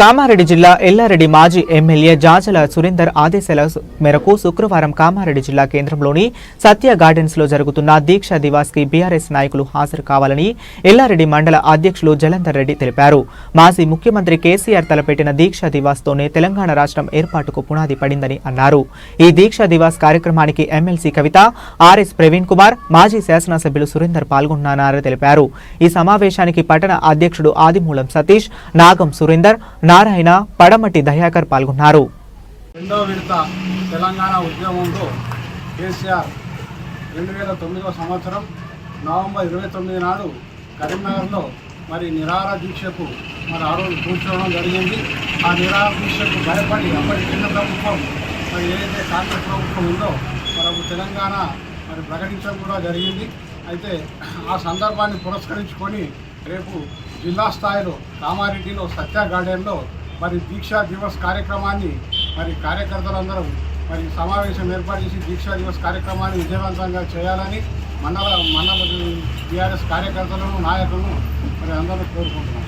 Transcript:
కామారెడ్డి జిల్లా ఎల్లారెడ్డి మాజీ ఎమ్మెల్యే జాజల సురేందర్ ఆదేశాల మేరకు శుక్రవారం కామారెడ్డి జిల్లా కేంద్రంలోని సత్య గార్డెన్స్లో జరుగుతున్న దీక్ష దివాస్కి బీఆర్ఎస్ నాయకులు హాజరు కావాలని ఎల్లారెడ్డి మండల అధ్యక్షులు జలంధర్ రెడ్డి తెలిపారు. మాజీ ముఖ్యమంత్రి కేసీఆర్ తలపెట్టిన దీక్ష దివాస్ తోనే తెలంగాణ రాష్ట్రం ఏర్పాటుకు పునాది పడిందని అన్నారు. ఈ దీక్ష దివాస్ కార్యక్రమానికి MLC Kavitha R S Praveen Kumar మాజీ శాసనసభ్యులు సురేందర్ పాల్గొన్నారని తెలిపారు. ఈ సమావేశానికి పట్టణ అధ్యక్షుడు ఆదిమూలం సతీష్ నాగం సురేందర్ నారాయణ పడమటి దయాకర్ పాల్గొన్నారు. రెండో విడత తెలంగాణ ఉద్యమంలో కేసీఆర్ రెండు వేల తొమ్మిదవ సంవత్సరం నవంబర్ ఇరవై తొమ్మిది నాడు కరీంనగర్లో మరి నిరాహార దీక్షకు మరి ఆ రోజు కూర్చోవడం జరిగింది. ఆ నిరాహార దీక్షకు భయపడి అప్పటి కేంద్ర ప్రభుత్వం మరి ఏదైతే కాంగ్రెస్ ప్రభుత్వం ఉందో మరి తెలంగాణ మరి ప్రకటించడం కూడా జరిగింది. అయితే ఆ సందర్భాన్ని పురస్కరించుకొని రేపు జిల్లా స్థాయిలో కామారెడ్డిలో సత్య గార్డెన్లో మరి దీక్షా దివస్ కార్యక్రమాన్ని మరి కార్యకర్తలందరూ మరి సమావేశం ఏర్పాటు చేసి దీక్షా దివస్ కార్యక్రమాన్ని విజయవంతంగా చేయాలని మండల మండల టీఆర్ఎస్ కార్యకర్తలను నాయకులను మరి అందరూ కోరుకుంటున్నాం.